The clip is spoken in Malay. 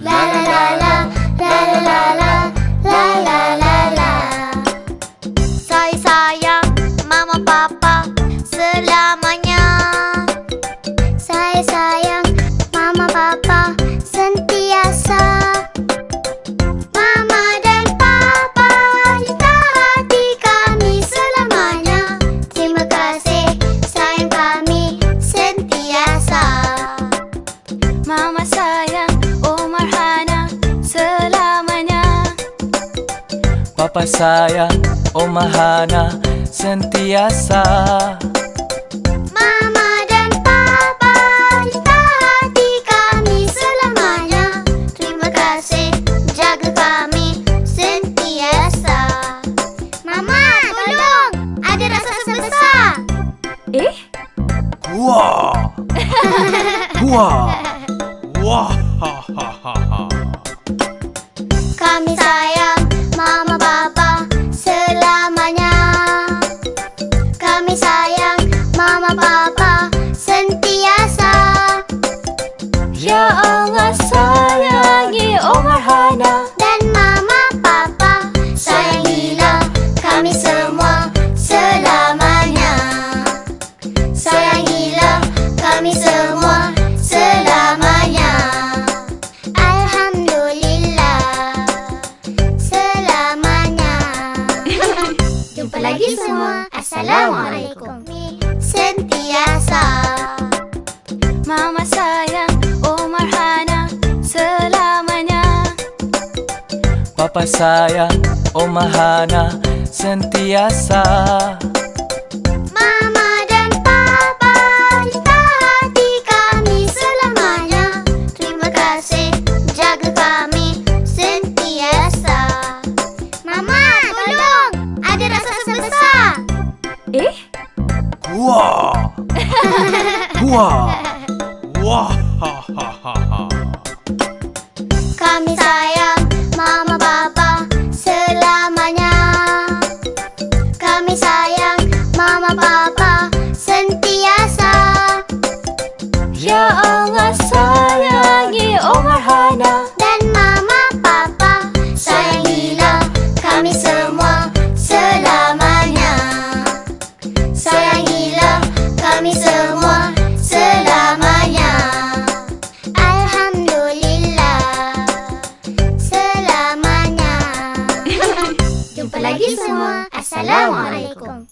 La Papa sayang, Oma Hana sentiasa Mama dan Papa Cinta hati kami selamanya Terima kasih jaga kami sentiasa Mama tolong ada raksasa besar Eh? Wah! Wah! Wah! Ha ha ha ha. Kami sayang Assalamualaikum. Sentiasa. Mama sayang Omar Hana selamanya. Papa sayang, Oma Hana sentiasa Wah! Wah! Wah! Ha ha ha ha. Kami Assalamu alaikum.